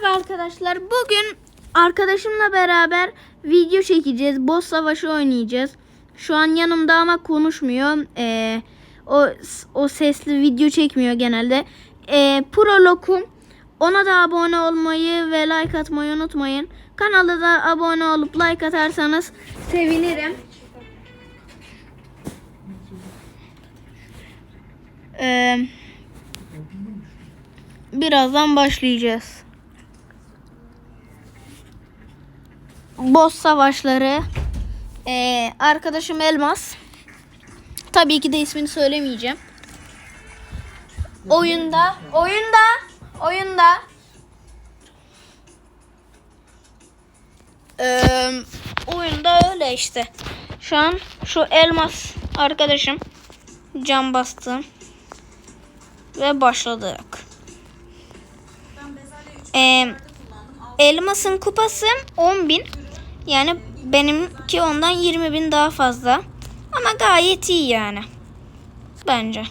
merhaba arkadaşlar. Bugün arkadaşımla beraber video çekeceğiz. Boss savaşı oynayacağız. Şu an yanımda ama konuşmuyor. Ee, o o sesli video çekmiyor genelde. Ee, Prolog'um. Ona da abone olmayı ve like atmayı unutmayın. Kanala da abone olup like atarsanız sevinirim. Ee, birazdan başlayacağız. Boss savaşları. Ee, arkadaşım Elmas. Tabii ki de ismini söylemeyeceğim. Oyunda, oyunda, oyunda. Ee, oyunda öyle işte. Şu an şu Elmas arkadaşım cam bastım ve başladık. Ee, elmasın kupası 10.000 yani benimki ondan 20.000 daha fazla ama gayet iyi yani bence.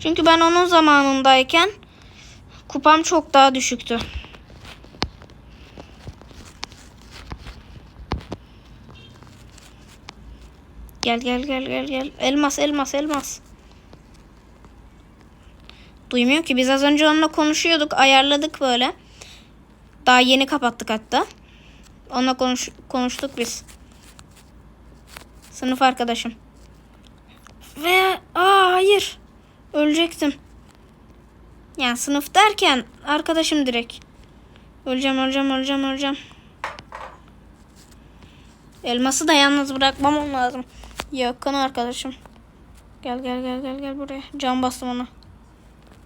Çünkü ben onun zamanındayken kupam çok daha düşüktü. Gel gel gel gel gel. Elmas elmas elmas. Duymuyor ki. Biz az önce onunla konuşuyorduk. Ayarladık böyle. Daha yeni kapattık hatta. Onunla konuş konuştuk biz. Sınıf arkadaşım. Ve aa hayır. Ölecektim. Yani sınıf derken arkadaşım direkt. Öleceğim öleceğim öleceğim öleceğim. Elması da yalnız bırakmamam lazım. Yakın arkadaşım. Gel gel gel gel gel buraya. Can bastım ona.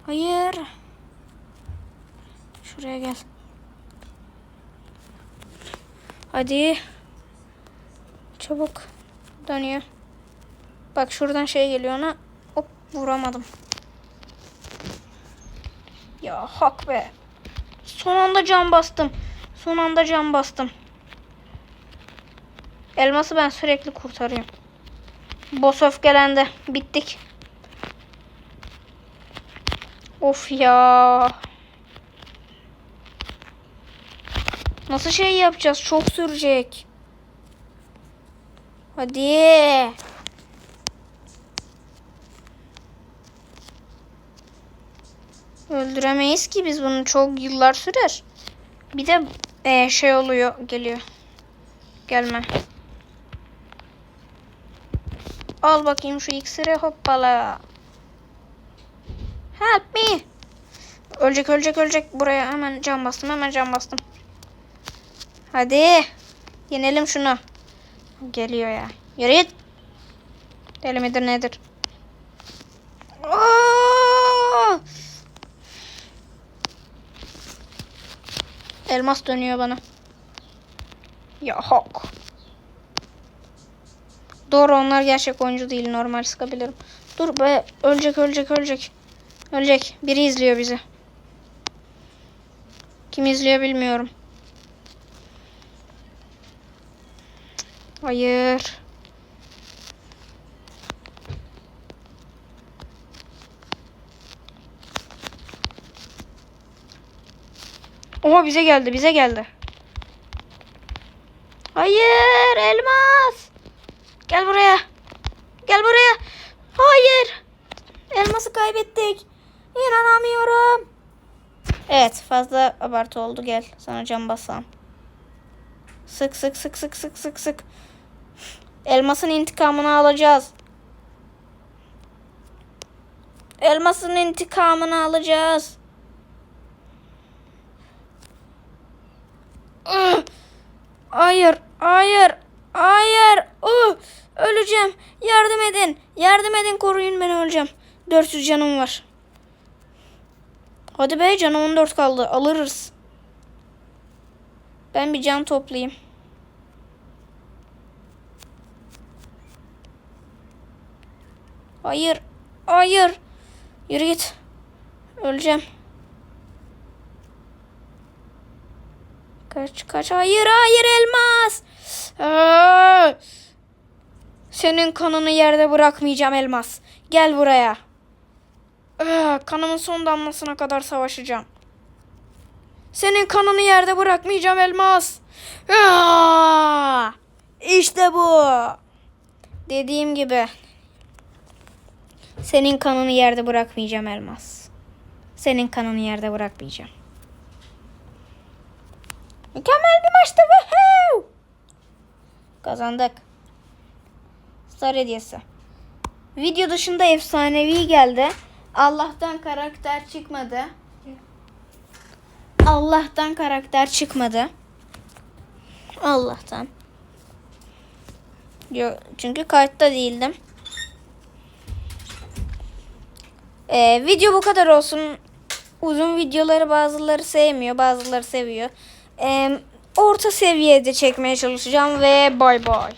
Hayır. Şuraya gel. Hadi. Çabuk. Dönüyor. Bak şuradan şey geliyor ona. Hop vuramadım. Ya hak be. Son anda can bastım. Son anda can bastım. Elması ben sürekli kurtarıyorum. Boss öfkelendi. Bittik. Of ya. Nasıl şey yapacağız? Çok sürecek. Hadi. Öldüremeyiz ki biz bunu çok yıllar sürer. Bir de e, şey oluyor geliyor. Gelme. Al bakayım şu iksiri hoppala. Help me. Ölecek ölecek ölecek. Buraya hemen cam bastım hemen cam bastım. Hadi. Yenelim şunu. Geliyor ya. Yürü git. Deli midir nedir? Aa! Elmas dönüyor bana. Ya hak. Doğru onlar gerçek oyuncu değil. Normal sıkabilirim. Dur be. Ölecek ölecek ölecek. Ölecek. Biri izliyor bizi. Kim izliyor bilmiyorum. Hayır. Oha bize geldi bize geldi. Hayır elmas. Gel buraya. Gel buraya. Hayır. Elması kaybettik. İnanamıyorum. Evet fazla abartı oldu gel sana cam basam. Sık sık sık sık sık sık sık. Elmasın intikamını alacağız. Elmasın intikamını alacağız. Hayır, hayır, hayır. Uh, öleceğim. Yardım edin. Yardım edin, koruyun beni öleceğim. 400 canım var. Hadi be canım 14 kaldı. Alırız. Ben bir can toplayayım. Hayır. Hayır. Yürü git. Öleceğim. Kaç kaç. Hayır hayır elmas. Senin kanını yerde bırakmayacağım elmas. Gel buraya. Kanımın son damlasına kadar savaşacağım. Senin kanını yerde bırakmayacağım Elmas. Aa! İşte bu. Dediğim gibi. Senin kanını yerde bırakmayacağım Elmas. Senin kanını yerde bırakmayacağım. Mükemmel bir maçtı. Woohoo! Kazandık. Star hediyesi. Video dışında efsanevi geldi. Allah'tan karakter çıkmadı. Allah'tan karakter çıkmadı. Allah'tan. Yok, çünkü kayıtta değildim. Ee, video bu kadar olsun. Uzun videoları bazıları sevmiyor, bazıları seviyor. Ee, orta seviyede çekmeye çalışacağım ve bay bay.